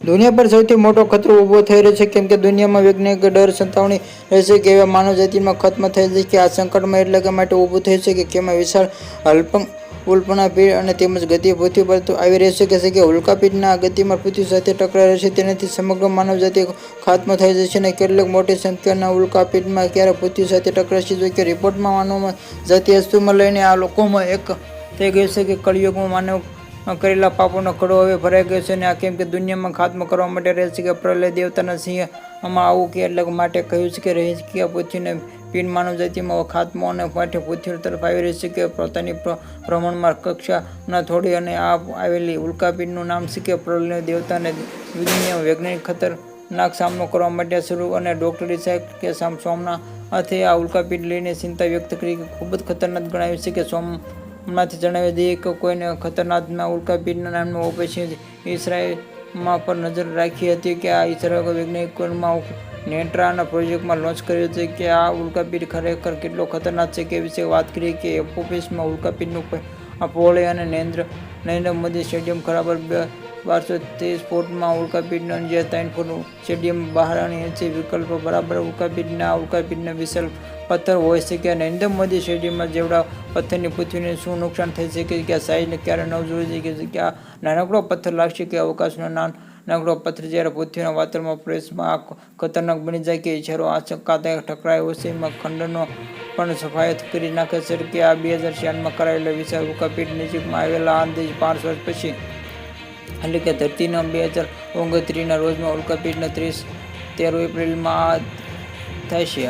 દુનિયા પર સૌથી મોટો ખતરો ઊભો થઈ રહ્યો છે, કેમ કે દુનિયામાં વૈજ્ઞાનિક ડર, સંતાવણી રહેશે કે એવા માનવ જાતિમાં ખત્મ થઈ જશે કે આ સંકટમાં એટલે કે માટે ઊભું થઈ છે કે કેમાં વિશાળ અલ્પંગ ઉલ્પના ભીડ અને તેમજ ગતિ પૃથ્વી પર આવી રહેશે કે છે કે ઉલ્કાપીઠના ગતિમાં પૃથ્વી સાથે ટકરાઈ રહેશે, તેનાથી સમગ્ર માનવ જાતિ ખાત્મ થઈ જશે અને કેટલીક મોટી સંખ્યાના ઉલ્કાપીઠમાં ક્યારે પૃથ્વી સાથે ટકરાશે, જો કે રિપોર્ટમાં માનવમાં જાતિ અસ્તુમાં લઈને આ લોકોમાં એક થઈ ગયું છે કે કળિયુગમાં માનવ કરેલા પાપોનો ખડો હવે ભરાઈ ગયો છે અને આ કેમ કે દુનિયામાં ખાત્મો કરવા માટે રહે છે કે પ્રલય દેવતાના સિંહ આમાં આવું કે એટલે માટે કહ્યું છે કે રહે છે કે પૃથ્વીને પીન માનવ જાતિમાં ખાત્મો અને માટે પૃથ્વી તરફ આવી રહી છે કે પોતાની ભ્રમણમાં કક્ષા ન થોડી અને આ આવેલી ઉલ્કાપિંડનું નામ કે પ્રલય દેવતાને દુનિયા વૈજ્ઞાનિક ખતરનાક સામનો કરવા માટે શરૂ અને ડૉક્ટરી સાહેબ કે સામ સોમનાથે આ ઉલ્કાપીઠ લઈને ચિંતા વ્યક્ત કરી ખૂબ જ ખતરનાક ગણાવ્યું છે કે સોમ હમણાંથી જણાવી દઈએ કે કોઈને ખતરનાકના પીઠના નામનું ઓપરેશન ઇસરાયલમાં પર નજર રાખી હતી કે આ ઇસરાયલ વૈજ્ઞાનિકોમાં નેટ્રાના પ્રોજેક્ટમાં લોન્ચ કર્યો છે કે આ ઉલ્કાપીઠ ખરેખર કેટલો ખતરનાક છે કે વિશે વાત કરીએ કે એપોફિસમાં ઉલ્કાપીઠનું પ- આ પહોળે અને નરેન્દ્ર નરેન્દ્ર મોદી સ્ટેડિયમ ખરાબર બારસો ત્રીસ ફૂટમાં ઉલ્કાપિંડનો જે ત્રણ ફૂટ સ્ટેડિયમ બહાર એસી વિકલ્પો બરાબર ઉલ્કાપીઠના ઉલ્કાપીઠના વિશાલ પથ્થર હોઈ શકે નરેન્દ્ર મોદી સ્ટેડિયમમાં જેવડા પથ્થરની પૃથ્વીને શું નુકસાન થઈ શકે કે સાઈઝને ક્યારે ન જોઈ શકે કે આ નાનકડો પથ્થર લાગશે કે અવકાશનો નાન, નાનકડો પથ્થર જ્યારે પૃથ્વીના વાતાવરણમાં આ ખતરનાક બની જાય કે ઇશારો આ ચક્કાદાયક ટકરાય એમાં ખંડનો પણ સફાયત કરી નાખે છે કે આ બે હજાર ચારમાં કરાયેલા વિશાળ ઉલ્કાપિંડ નજીકમાં આવેલા અંદાજે પાંચ વર્ષ પછી. એટલે કે ધરતીના બે હજાર ઓગણત્રીસના રોજમાં ઉલ્કાપીઠના ત્રીસ તેર એપ્રિલમાં થાય થશે